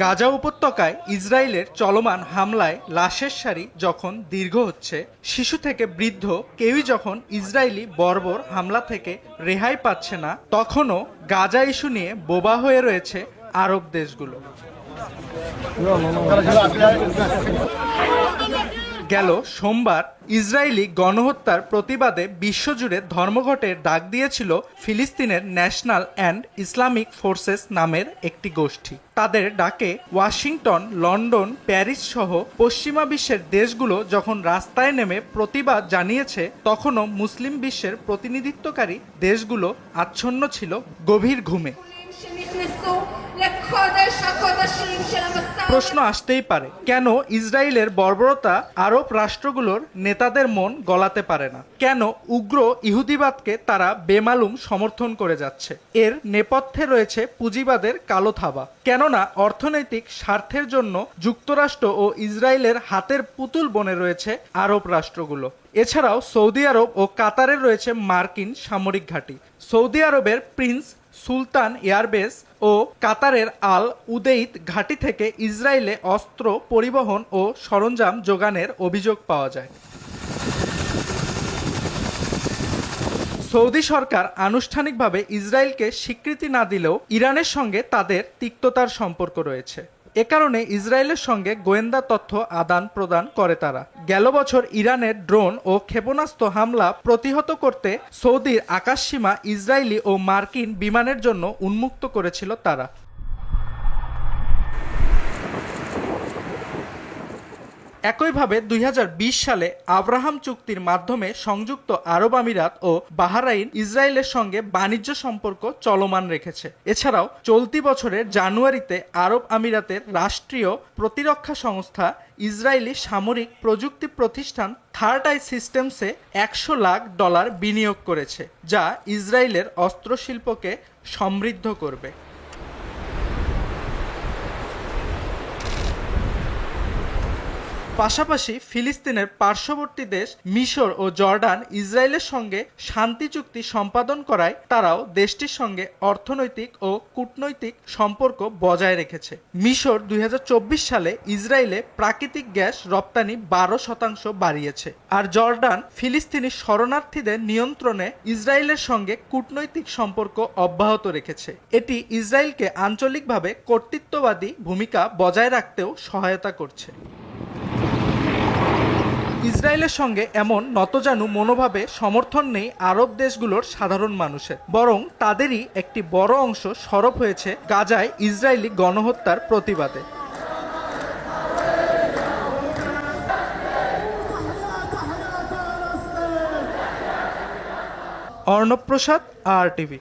গাজা উপত্যকায় ইসরায়েলের চলমান হামলায় লাশের সারি যখন দীর্ঘ হচ্ছে, শিশু থেকে বৃদ্ধ কেউই যখন ইসরায়েলি বর্বর হামলা থেকে রেহাই পাচ্ছে না, তখনও গাজা ইস্যু নিয়ে বোবা হয়ে রয়েছে আরব দেশগুলো। গেল সোমবার ইসরায়েলি গণহত্যার প্রতিবাদে বিশ্বজুড়ে ধর্মঘটের ডাক দিয়েছিল ফিলিস্তিনের ন্যাশনাল অ্যান্ড ইসলামিক ফোর্সেস নামের একটি গোষ্ঠী। তাদের ডাকে ওয়াশিংটন, লন্ডন, প্যারিস সহ পশ্চিমা বিশ্বের দেশগুলো যখন রাস্তায় নেমে প্রতিবাদ জানিয়েছে, তখনও মুসলিম বিশ্বের প্রতিনিধিত্বকারী দেশগুলো আচ্ছন্ন ছিল গভীর ঘুমে। প্রশ্ন আসতেই পারে, কেন ইসরায়েলের বর্বরতা আরব রাষ্ট্রগুলোর নেতাদের মন গলাতে পারে না? কেন উগ্র ইহুদিবাদকে তারা বেমালুম সমর্থন করে যাচ্ছে? এর নেপথ্যে রয়েছে পুঁজিবাদের কালো থাবা। কেননা অর্থনৈতিক স্বার্থের জন্য যুক্তরাষ্ট্র ও ইসরায়েলের হাতের পুতুল বনে রয়েছে আরব রাষ্ট্রগুলো। এছাড়াও সৌদি আরব ও কাতারের রয়েছে মার্কিন সামরিক ঘাঁটি। সৌদি আরবের প্রিন্স সুলতান এয়ারবেস ও কাতারের আল উদেইত ঘাঁটি থেকে ইসরায়েলে অস্ত্র পরিবহন ও সরঞ্জাম যোগানের অভিযোগ পাওয়া যায়। সৌদি সরকার আনুষ্ঠানিকভাবে ইসরায়েলকে স্বীকৃতি না দিলেও ইরানের সঙ্গে তাদের তিক্ততার সম্পর্ক রয়েছে। এ কারণে ইসরায়েলের সঙ্গে গোয়েন্দা তথ্য আদান প্রদান করে তারা। গেল বছর ইরানের ড্রোন ও ক্ষেপণাস্ত্র হামলা প্রতিহত করতে সৌদির আকাশসীমা ইসরায়েলি ও মার্কিন বিমানের জন্য উন্মুক্ত করেছিল তারা। একইভাবে দুই হাজার বিশ সালে আব্রাহাম চুক্তির মাধ্যমে সংযুক্ত আরব আমিরাত ও বাহারাইন ইসরায়েলের সঙ্গে বাণিজ্য সম্পর্ক চলমান রেখেছে। এছাড়াও চলতি বছরের জানুয়ারিতে আরব আমিরাতের রাষ্ট্রীয় প্রতিরক্ষা সংস্থা ইসরায়েলি সামরিক প্রযুক্তি প্রতিষ্ঠান থার্ড আই সিস্টেমসে একশো লাখ ডলার বিনিয়োগ করেছে, যা ইসরায়েলের অস্ত্রশিল্পকে সমৃদ্ধ করবে। পাশাপাশি ফিলিস্তিনের পার্শ্ববর্তী দেশ মিশর ও জর্ডান ইসরায়েলের সঙ্গে শান্তি চুক্তি সম্পাদন করায় তারাও দেশটির সঙ্গে অর্থনৈতিক ও কূটনৈতিক সম্পর্ক বজায় রেখেছে। মিশর দুই হাজার চব্বিশ সালে ইসরায়েলে প্রাকৃতিক গ্যাস রপ্তানি বারো শতাংশ বাড়িয়েছে আর জর্ডান ফিলিস্তিনি শরণার্থীদের নিয়ন্ত্রণে ইসরায়েলের সঙ্গে কূটনৈতিক সম্পর্ক অব্যাহত রেখেছে। এটি ইসরায়েলকে আঞ্চলিকভাবে কর্তৃত্ববাদী ভূমিকা বজায় রাখতেও সহায়তা করছে। ইসরায়েলের সঙ্গে এমন নতজানু মনোভাবে সমর্থন নেই আরব দেশগুলোর সাধারণ মানুষের। বরং তাদেরই একটি বড় অংশ সরব হয়েছে গাজায় ইসরায়েলি গণহত্যার প্রতিবাদে। Arnab Prasad, R TV.